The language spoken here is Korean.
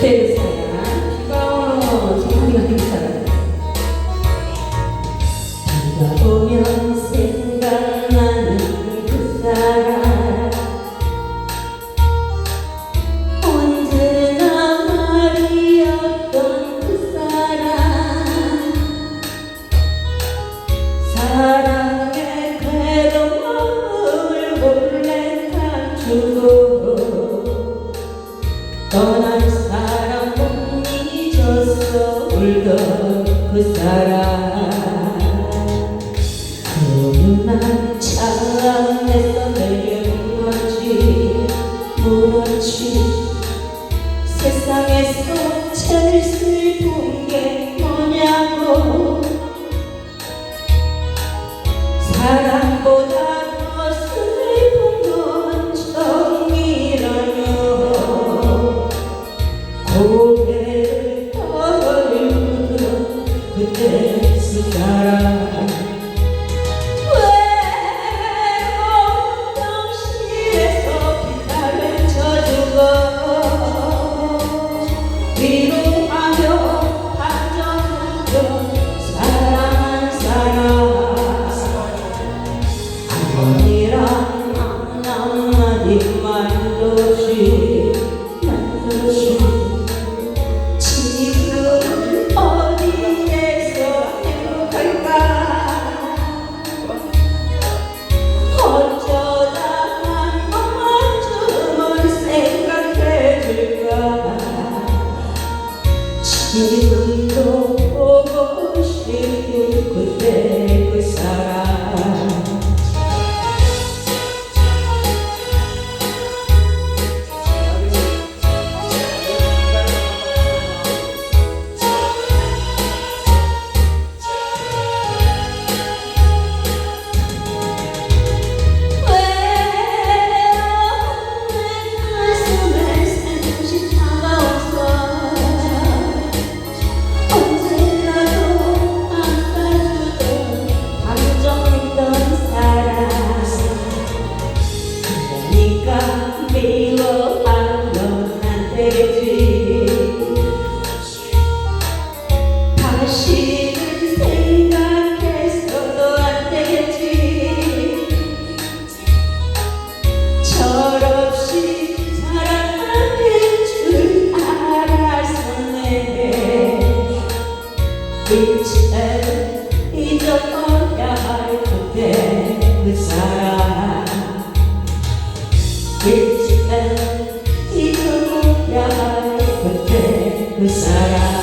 그때 그 사람 어 정말 그 사람 비가 오면 생각나는 그 사람 언제나 말이었던 그 사람 사랑의 괴로움을 몰래 감추고 떠난 그 사람. 그 눈만 찬란해서 내게 물었지 물었지 세상에서 제일 다시는 생각해서도 안 되지. 철없이 사랑하는 줄 알았었네 이제 잊어버려야 할 그때 그 사람 이제 잊어버려야 할 그때 그 사람